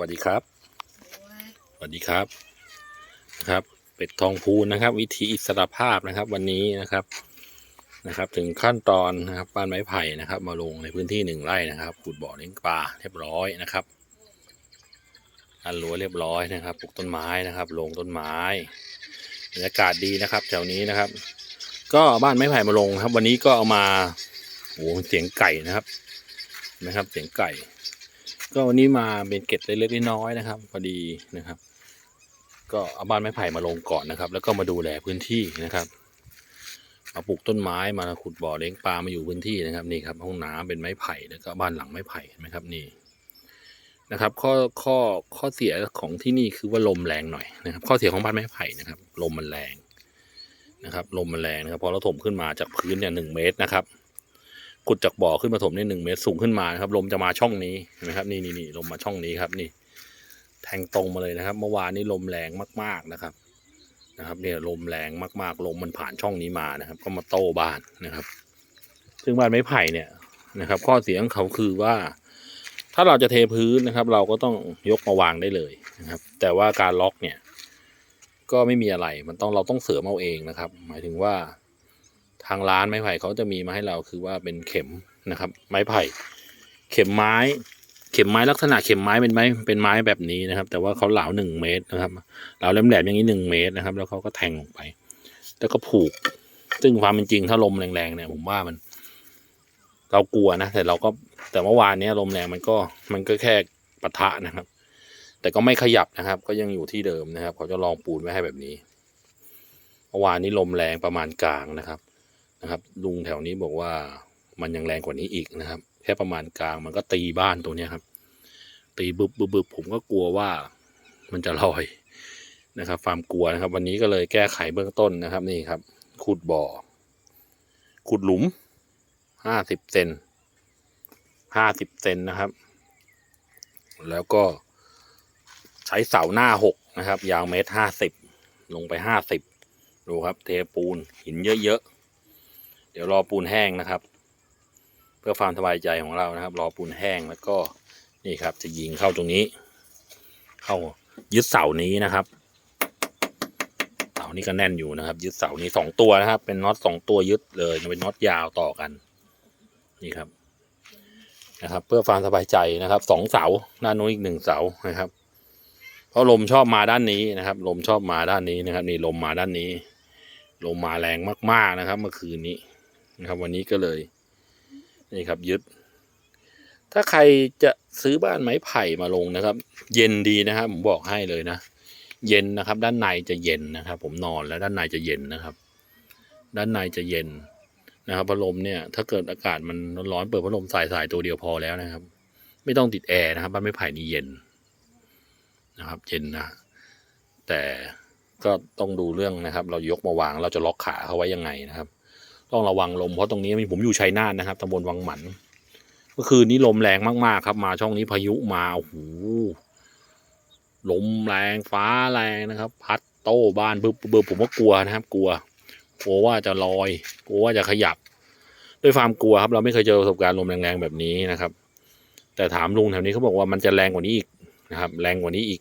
วัสดีครับ สวัสดีครับนะครับ เป็ดทองพูนนะครับ วิธีอิสระภาพนะครับ วันนี้นะครับนะครับ ถึงขั้นตอนนะครับบ้านไม้ไผ่นะครับ มาลงในพื้นที่หนึ่งไร่นะครับขุดบ่อเลี้ยงปลาเรียบร้อยนะครับอันรั้วเรียบร้อยนะครับปลูกต้นไม้นะครับลงต้นไม้บรรยากาศดีนะครับแถวนี้นะครับ ก็บ้านไม้ไผ่มาลงครับ วันนี้ก็เอามาโอ้เสียงไก่นะครับนะครับ เสียงไก่ ก็วันนี้มาเป็นเก็ดเล็กๆน้อยๆนะครับพอดีนะครับ ก็เอาบ้านไม้ไผ่มาลงก่อนนะครับ แล้วก็มาดูแลพื้นที่นะครับมาปลูกต้นไม้มาขุดบ่อเลี้ยงปลามาอยู่พื้นที่นะครับนี่ครับห้องน้ำเป็นไม้ไผ่แล้วก็บ้านหลังไม้ไผ่เห็นไหมครับนี่นะครับ ข้อข้อข้อเสียของที่นี่คือว่าลมแรงหน่อยนะครับ ข้อเสียของบ้านไม้ไผ่นะครับ ลมมันแรงนะครับ ลมมันแรงนะครับพอเราถมขึ้นมาจากพื้นเนี่ยหนึ่งเมตรนะครับ ขุดจากบ่อขึ้นมาถมได้หนึ่งเมตรสูงขึ้นมานะครับลมจะมาช่องนี้เห็นะครับนี่นี่นี่ลมมาช่องนี้ครับนี่ แทงตรงมาเลยนะครับ เมื่อวานนี้ลมแรงมากๆนะครับ นะครับ เนี่ยลมแรงมากๆลมมันผ่านช่องนี้มานะครับ ก็มาโต้บ้านนะครับ ซึ่งบ้านไม้ไผ่เนี่ยนะครับ ข้อเสียของเขาคือว่า ถ้าเราจะเทพื้นนะครับ เราก็ต้องยกมาวางได้เลยนะครับ แต่ว่าการล็อกเนี่ย ก็ไม่มีอะไรมันต้องเราต้องเสริมเอาเองนะครับ หมายถึงว่า ทางร้านไม้ไผ่เขาจะมีมาให้เราคือว่าเป็นเข็มนะครับ ไม้ไผ่ เข็มไม้ เข็มไม้ลักษณะเข็มไม้เป็นไม้เป็นไม้แบบนี้นะครับ แต่ว่าเขาเหลาหนึ่งเมตรนะครับเหลาแหลมๆอย่างนี้หนึ่งเมตรนะครับ แล้วเขาก็แทงลงไป แล้วก็ผูก ซึ่งความเป็นจริงถ้าลมแรงๆเนี่ยผมว่ามัน เรากลัวนะแต่เราก็แต่เมื่อวานเนี้ยลมแรงมันก็มันก็แค่ปะทะนะครับ แต่ก็ไม่ขยับนะครับ ก็ยังอยู่ที่เดิมนะครับเขาจะลองปูนไว้ให้แบบนี้เมื่อวานนี้ลมแรงประมาณกลางนะครับ นะครับ ลุงแถวนี้บอกว่ามันยังแรงกว่านี้อีกนะครับ แค่ประมาณกลางมันก็ตีบ้านตัวเนี้ยครับ ตีบึบบึบบึบผมก็กลัวว่ามันจะลอยนะครับความกลัวนะครับ วันนี้ก็เลยแก้ไขเบื้องต้นนะครับนี่ครับขุดบ่อขุดหลุมห้าสิบเซนห้าสิบเซนนะครับ แล้วก็ใช้เสาหน้าหกนะครับ ยาวเมตรห้าสิบลงไปห้าสิบดูครับ เทปูนหินเยอะๆ เดี๋ยวรอปูนแห้งนะครับ เพื่อความสบายใจของเรานะครับ รอปูนแห้งแล้วก็นี่ครับ จะยิงเข้าตรงนี้ เข้ายึดเสานี้นะครับเสานี้ก็แน่นอยู่นะครับ ยึดเสานี้สองตัวนะครับ เป็นน็อตสองตัวยึดเลยเป็นน็อตยาวต่อกันนี่ครับนะครับ เพื่อความสบายใจนะครับสองเสาด้านโน้นอีกหนึ่งเสานะครับ เพราะลมชอบมาด้านนี้นะครับ ลมชอบมาด้านนี้นะครับ นี่ลมมาด้านนี้ ลมมาแรงมากๆนะครับ เมื่อคืนนี้ นะครับ วันนี้ก็เลยนี่ครับยึด ถ้าใครจะซื้อบ้านไม้ไผ่มาลงนะครับ เย็นดีนะครับผมบอกให้เลยนะเย็นนะครับ ด้านในจะเย็นนะครับ ผมนอนแล้วด้านในจะเย็นนะครับ ด้านในจะเย็นนะครับพัดลมเนี่ย ถ้าเกิดอากาศมันร้อนๆเปิดพัดลมสายสายตัวเดียวพอแล้วนะครับ ไม่ต้องติดแอร์นะครับบ้านไม้ไผ่นี่เย็นนะครับเย็นนะแต่ก็ต้องดูเรื่องนะครับ เรายกมาวางเราจะล็อกขาเขาไว้ยังไงนะครับ ต้องระวังลมเพราะตรงนี้ผมอยู่ชัยนาทนะครับตำบลวังหมันเมื่อคืนนี้ลมแรงมากๆครับ มาช่องนี้พายุมาโอ้โหลมแรงฟ้าแรงนะครับ พัดโต้บ้านบึบบึบผมก็กลัวนะครับ กลัวกลัวว่าจะลอยกลัวว่าจะขยับ ด้วยความกลัวครับ เราไม่เคยเจอประสบการณ์ลมแรงๆแบบนี้นะครับ แต่ถามลุงแถวนี้เขาบอกว่ามันจะแรงกว่านี้อีกนะครับ แรงกว่านี้อีก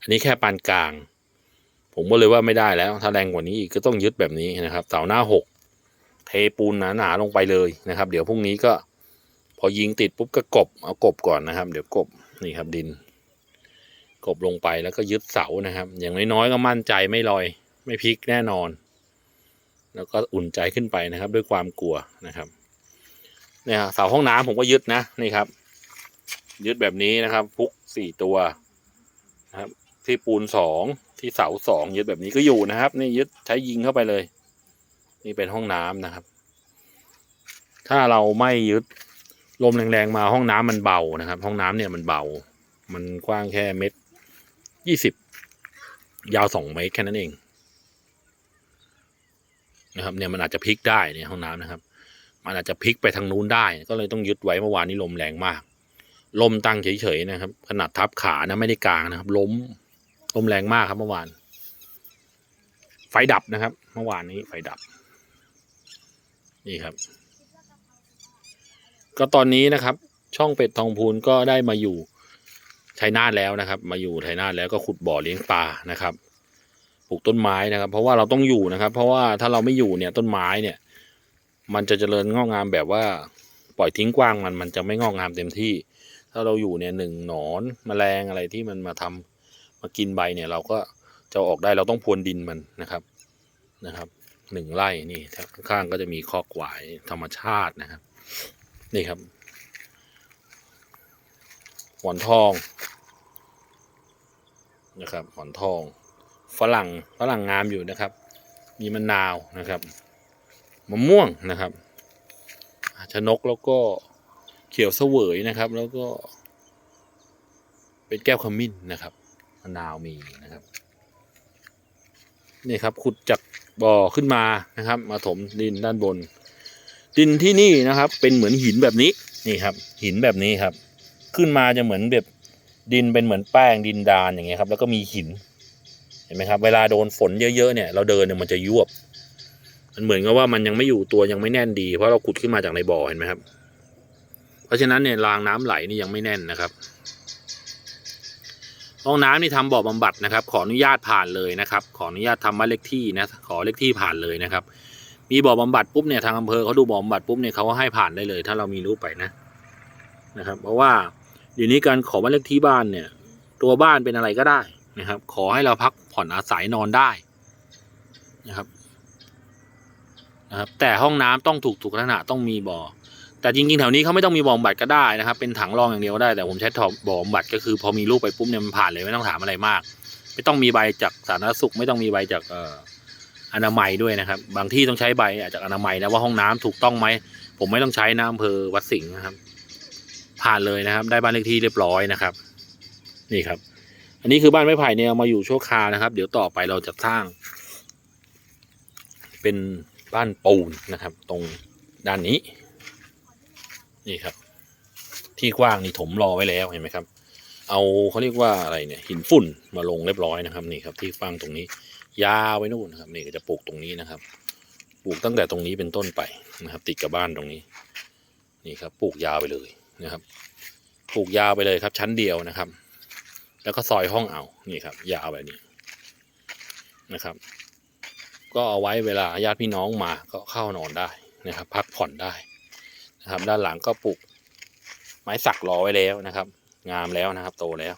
อันนี้แค่ปานกลาง ผมก็เลยว่าไม่ได้แล้ว ถ้าแรงกว่านี้อีกก็ต้องยึดแบบนี้นะครับเสาหน้าหก เทปูนหนาๆลงไปเลยนะครับ เดี๋ยวพรุ่งนี้ก็พอยิงติดปุ๊บก็กบเอากบก่อนนะครับ เดี๋ยวกบนี่ครับดิน กบลงไปแล้วก็ยึดเสานะครับ อย่างน้อยๆก็มั่นใจไม่ลอย ไม่พลิกแน่นอน แล้วก็อุ่นใจขึ้นไปนะครับ ด้วยความกลัวนะครับเนี่ยเสาห้องน้ำผมก็ยึดนะนี่ครับ ยึดแบบนี้นะครับ พุกสี่ตัวนะครับ ที่ปูนสองที่เสาสองยึดแบบนี้ก็อยู่นะครับ นี่ยึดใช้ยิงเข้าไปเลย นี่เป็นห้องน้ำนะครับ ถ้าเราไม่ยึดลมแรงๆมาห้องน้ำมันเบานะครับ ห้องน้ำเนี่ยมันเบา มันกว้างแค่เมตรยี่สิบยาวสองเมตรแค่นั้นเองนะครับเนี่ยมันอาจจะพลิกได้เนี่ยห้องน้ำนะครับ มันอาจจะพลิกไปทางนู้นได้ ก็เลยต้องยึดไว้เมื่อวานนี้ลมแรงมาก ลมตั้งเฉยๆนะครับ ขนาดทับขานะไม่ได้กลางนะครับ ล้มลมแรงมากครับเมื่อวาน ไฟดับนะครับ เมื่อวานนี้ไฟดับ นี่ครับ ก็ตอนนี้นะครับ ช่องเป็ดทองพูนก็ได้มาอยู่ชัยนาทแล้วนะครับ มาอยู่ชัยนาทแล้วก็ขุดบ่อเลี้ยงปลานะครับปลูกต้นไม้นะครับ เพราะว่าเราต้องอยู่นะครับ เพราะว่าถ้าเราไม่อยู่เนี่ยต้นไม้เนี่ย มันจะเจริญงอกงามแบบว่าปล่อยทิ้งกว้างมันมันจะไม่งอกงามเต็มที่ ถ้าเราอยู่เนี่ยหนึ่งหนอนแมลงอะไรที่มันมาทำมากินใบเนี่ย เราก็จะอออกได้เราต้องพรวนดินมันนะครับนะครับ หนึ่งไร่นี่ข้างๆก็จะมีคอกหวายธรรมชาตินะครับ นี่ครับหอนทองนะครับหอนทองฝรั่งฝรั่งงามอยู่นะครับ มีมะนาวนะครับมะม่วงนะครับชนกแล้วก็เขียวเสวยนะครับ แล้วก็ เป็นแก้วขมิ้นนะครับมะนาวมีนะครับ นี่ครับขุดจาก บ่อขึ้นมานะครับ มาถมดินด้านบน ดินที่นี่นะครับ เป็นเหมือนหินแบบนี้นี่ครับ หินแบบนี้ครับ ขึ้นมาจะเหมือนแบบดินเป็นเหมือนแป้งดินดานอย่างเงี้ยครับ แล้วก็มีหิน เห็นไหมครับ เวลาโดนฝนเยอะๆเนี่ย เราเดินเนี่ยมันจะยวบ มันเหมือนกับว่ามันยังไม่อยู่ตัวยังไม่แน่นดีเพราะเราขุดขึ้นมาจากในบ่อเห็นไหมครับ เพราะฉะนั้นเนี่ยรางน้ำไหลนี่ยังไม่แน่นนะครับ ห้องน้ำนี่ทำบ่อบำบัดนะครับ ขออนุญาตผ่านเลยนะครับ ขออนุญาตทำบ้านเลขที่นะขอเลขที่ผ่านเลยนะครับ มีบ่อบำบัดปุ๊บเนี่ยทางอำเภอเขาดูบ่อบำบัดปุ๊บเนี่ยเขาก็ให้ผ่านได้เลย ถ้าเรามีรูปไปนะนะครับ เพราะว่าเดี๋ยวนี้การขอบ้านเลขที่บ้านเนี่ย ตัวบ้านเป็นอะไรก็ได้นะครับ ขอให้เราพักผ่อนอาศัยนอนได้นะครับนะครับ แต่ห้องน้ำต้องถูกถูกลักษณะต้องมีบ่อ แต่จริงๆแถวนี้เขาไม่ต้องมีบอบำบัดก็ได้นะครับ เป็นถังรองอย่างเดียวก็ได้แต่ผมใช้ถอบ่อบำบัดก็คือ พอมีรูปไปปุ๊บเนี่ยมันผ่านเลยไม่ต้องถามอะไรมาก ไม่ต้องมีใบจากสาธารณสุข ไม่ต้องมีใบจากเอ่ออนามัยด้วยนะครับ บางที่ต้องใช้ใบจากอนามัยนะว่าห้องน้ำถูกต้องไหมผมไม่ต้องใช้นะอำเภอวัดสิงห์นะครับ ผ่านเลยนะครับ ได้บ้านเลขที่เรียบร้อยนะครับ นี่ครับ อันนี้คือบ้านไม้ไผ่เนี่ยมาอยู่ชั่วคราวนะครับ เดี๋ยวต่อไปเราจะสร้าง เป็นบ้านปูนนะครับ ตรงด้านนี้ นี่ครับ ที่กว้างนี่ถมรอไว้แล้วเห็นไหมครับ เอาเขาเรียกว่าอะไรเนี่ยหินฝุ่นมาลงเรียบร้อยนะครับนี่ครับ ที่ฟังตรงนี้ ยาวไว้นู่นนะครับนี่ก็จะปลูกตรงนี้นะครับ ปลูกตั้งแต่ตรงนี้เป็นต้นไปนะครับ ติดกับบ้านตรงนี้ นี่ครับ ปลูกยาวไปเลยนะครับ ปลูกยาวไปเลยครับ ชั้นเดียวนะครับ แล้วก็ซอยห้องเอานี่ครับ ยาวแบบนี้นะครับ ก็เอาไว้เวลาญาติพี่น้องมาก็เข้านอนได้นะครับ พักผ่อนได้ นะครับ ด้านหลังก็ปลูกไม้สักรอไว้แล้วนะครับ งามแล้วนะครับ โตแล้ว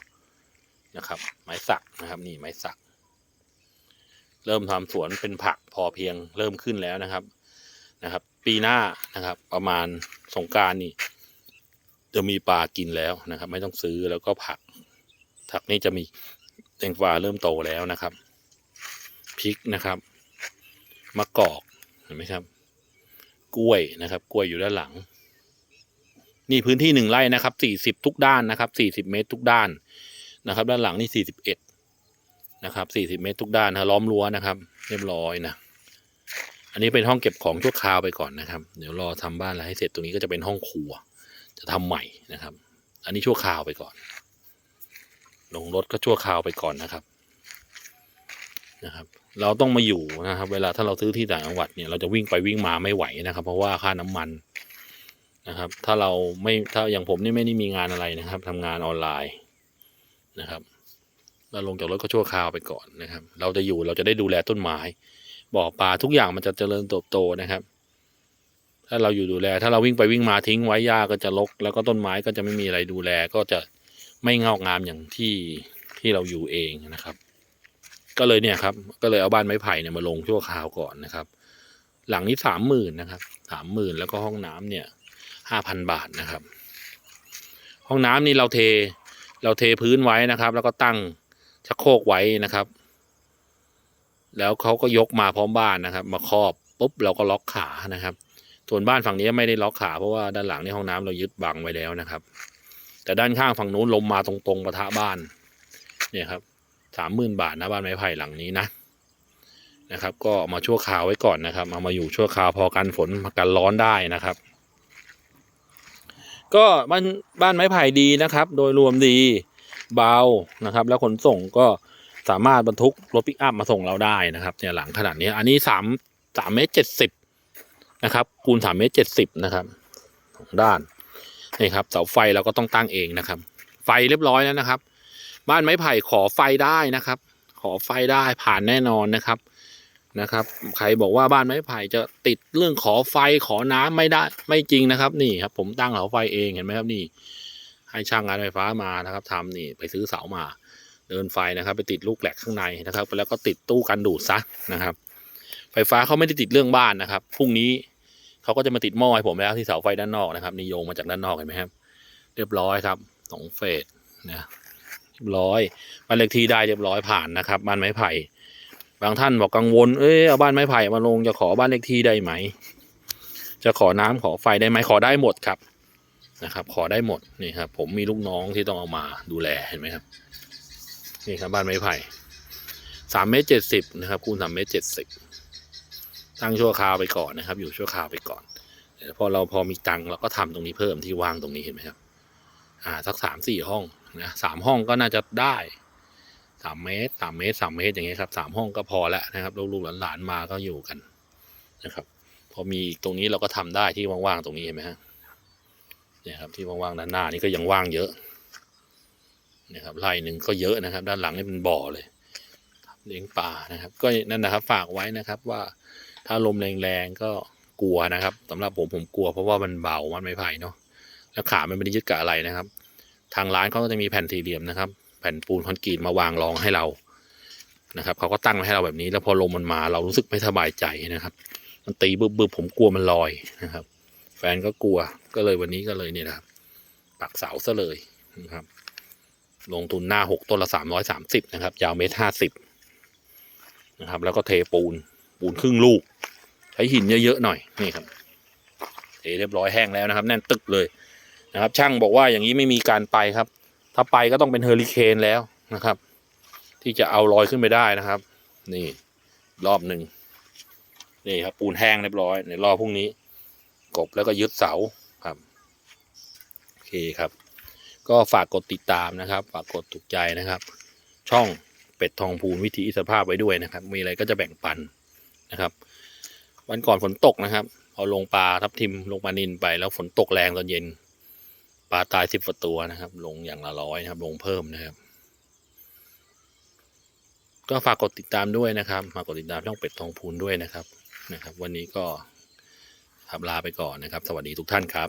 นะครับ ไม้สักนะครับ นี่ไม้สัก เริ่มทำสวนเป็นผักพอเพียงเริ่มขึ้นแล้วนะครับนะครับ ปีหน้านะครับ ประมาณสงการนี่ จะมีปลากินแล้วนะครับ ไม่ต้องซื้อแล้วก็ผักผักนี่จะมีแตงกวาเริ่มโตแล้วนะครับพริกนะครับมะกอกเห็นไหมครับ กล้วยนะครับ กล้วยอยู่ด้านหลัง นี่พื้นที่หนึ่งไร่นะครับสี่สิบทุกด้านนะครับสี่สิบเมตรทุกด้านนะครับ ด้านหลังนี่สี่สิบเอ็ดนะครับสี่สิบเมตรทุกด้านนะล้อมรั้วนะครับ เรียบร้อยนะอันนี้เป็นห้องเก็บของชั่วคราวไปก่อนนะครับ เดี๋ยวรอทำบ้านอะไรให้เสร็จตรงนี้ก็จะเป็นห้องครัว จะทำใหม่นะครับ อันนี้ชั่วคราวไปก่อน ลงรถก็ชั่วคราวไปก่อนนะครับนะครับ เราต้องมาอยู่นะครับ เวลาถ้าเราซื้อที่ต่างจังหวัดเนี่ยเราจะวิ่งไปวิ่งมาไม่ไหวนะครับ เพราะว่าค่าน้ำมัน นะครับ ถ้าเราไม่ถ้าอย่างผมนี่ไม่ได้มีงานอะไรนะครับทำงานออนไลน์นะครับ เราลงจากรถก็ชั่วคราวไปก่อนนะครับ เราจะอยู่เราจะได้ดูแลต้นไม้บ่อปลาทุกอย่างมันจะเจริญเติบโตนะครับ ถ้าเราอยู่ดูแล ถ้าเราวิ่งไปวิ่งมาทิ้งไว้หญ้าก็จะรกแล้วก็ต้นไม้ก็จะไม่มีอะไรดูแล ก็จะไม่งอกงามอย่างที่ที่เราอยู่เองนะครับ ก็เลยเนี่ยครับ ก็เลยเอาบ้านไม้ไผ่เนี่ยมาลงชั่วคราวก่อนนะครับ หลังนี้สามหมื่นนะครับสามหมื่นแล้วก็ห้องน้ำเนี่ย ห้าพันบาทนะครับ ห้องน้ำนี่เราเทเราเทพื้นไว้นะครับ แล้วก็ตั้งชักโครกไว้นะครับ แล้วเขาก็ยกมาพร้อมบ้านนะครับ มาครอบปุ๊บเราก็ล็อกขานะครับ ส่วนบ้านฝั่งนี้ไม่ได้ล็อกขาเพราะว่าด้านหลังในห้องน้ำเรายึดบังไว้แล้วนะครับ แต่ด้านข้างฝั่งนู้นลมมาตรงๆประทะบ้าน เนี่ยครับสามหมื่นบาทนะบ้านไม้ไผ่หลังนี้นะนะครับ ก็มาชั่วคราวไว้ก่อนนะครับ เอามาอยู่ชั่วคราวพอกันฝนกันร้อนได้นะครับ ก็บ้านบ้านไม้ไผ่ดีนะครับ โดยรวมดีเบานะครับ แล้วขนส่งก็สามารถบรรทุกรถปิกอัพมาส่งเราได้นะครับเนี่ยหลังขนาดนี้อันนี้สามสามเมตรเจ็ดสิบนะครับ คูณสามเมตรเจ็ดสิบนะครับสองด้านนี่ครับเสาไฟเราก็ต้องตั้งเองนะครับ ไฟเรียบร้อยแล้วนะครับ บ้านไม้ไผ่ขอไฟได้นะครับ ขอไฟได้ผ่านแน่นอนนะครับ นะครับ ใครบอกว่าบ้านไม้ไผ่จะติดเรื่องขอไฟขอน้ำไม่ได้ไม่จริงนะครับ นี่ครับ ผมตั้งเสาไฟเองเห็นไหมครับนี่ ให้ช่างงานไฟฟ้ามานะครับทำนี่ไปซื้อเสามา เดินไฟนะครับ ไปติดลูกแหลกข้างในนะครับแล้วก็ติดตู้กันดูดซะนะครับ ไฟฟ้าเขาไม่ได้ติดเรื่องบ้านนะครับพรุ่งนี้เขาก็จะมาติดหม้อให้ผมแล้วที่เสาไฟด้านนอกนะครับนี่โยงมาจากด้านนอกเห็นไหมครับ เรียบร้อยครับสองเฟสนะเรียบร้อยบ้านเลขที่ได้เรียบร้อยผ่านนะครับบ้านไม้ไผ่ บางท่านบอกกังวล เอ้ยเอาบ้านไม้ไผ่มาลงจะขอบ้านเลขที่ได้ไหม จะขอน้ำขอไฟได้ไหมขอได้หมดครับนะครับ ขอได้หมดนี่ครับ ผมมีลูกน้องที่ต้องเอามาดูแลเห็นไหมครับ นี่ครับบ้านไม้ไผ่สามเมตรเจ็ดสิบนะครับคูณสามเมตรเจ็ดสิบตั้งชั่วคราวไปก่อนนะครับ อยู่ชั่วคราวไปก่อนพอเราพอมีตังเราก็ทำตรงนี้เพิ่มที่ว่างตรงนี้เห็นไหมครับ อ่าสักสามสี่ห้องนะสามห้องก็น่าจะได้ สามเมตรสามเมตรสามเมตรอย่างเงี้ยครับสามห้องก็พอแล้วนะครับลูกๆหลานๆมาก็อยู่กันนะครับ พอมีตรงนี้เราก็ทำได้ที่ว่างๆตรงนี้เห็นไหมฮะเนี่ยครับที่ว่างๆด้านหน้านี่ก็ยังว่างเยอะเนี่ยครับไร่หนึ่งก็เยอะนะครับ ด้านหลังนี่เป็นบ่อเลยเลี้ยงปลานะครับ ก็นั่นนะครับฝากไว้นะครับว่าถ้าลมแรงๆก็กลัวนะครับสำหรับผมผมกลัวเพราะว่ามันเบามันไม่ไผ่เนาะแล้วขามันไม่ได้ยึดกับอะไรนะครับ ทางร้านเขาก็จะมีแผ่นสี่เหลี่ยมนะครับ แผ่นปูนคอนกรีตมาวางรองให้เรานะครับเขาก็ตั้งไว้ให้เราแบบนี้ แล้วพอลมมันมาเรารู้สึกไม่สบายใจนะครับ มันตีบึบบึบผมกลัวมันลอยนะครับ แฟนก็กลัวก็เลยวันนี้ก็เลยเนี่ยนะครับ ปักเสาซะเลยนะครับ ลงทุนหน้าหกต้นละสามร้อยสามสิบนะครับ ยาวเมตรห้าสิบนะครับ แล้วก็เทปูนปูนครึ่งลูก ใช้หินเยอะๆหน่อยนี่ครับเทเรียบร้อยแห้งแล้วนะครับ แน่นตึกเลยนะครับ ช่างบอกว่าอย่างนี้ไม่มีการไปครับ ถ้าไปก็ต้องเป็นเฮอริเคนแล้วนะครับ ที่จะเอาลอยขึ้นไปได้นะครับ นี่รอบหนึ่งนี่ครับปูนแห้งเรียบร้อยในรอบพรุ่งนี้ กบแล้วก็ยึดเสาครับโอเคครับ ก็ฝากกดติดตามนะครับ ฝากกดถูกใจนะครับ ช่องเป็ดทองพูนวิถีอิสภาพไว้ด้วยนะครับ มีอะไรก็จะแบ่งปันนะครับ วันก่อนฝนตกนะครับ เอาลงปลาทับทิมลงปลานินไปแล้วฝนตกแรงตอนเย็น ปลาตายสิบกว่าตัวนะครับ ลงอย่างละร้อยนะครับ ลงเพิ่มนะครับ ก็ฝากกดติดตามด้วยนะครับฝากกดติดตามช่องเป็ดทองพูนด้วยนะครับนะครับ วันนี้ก็ครับลาไปก่อนนะครับ สวัสดีทุกท่านครับ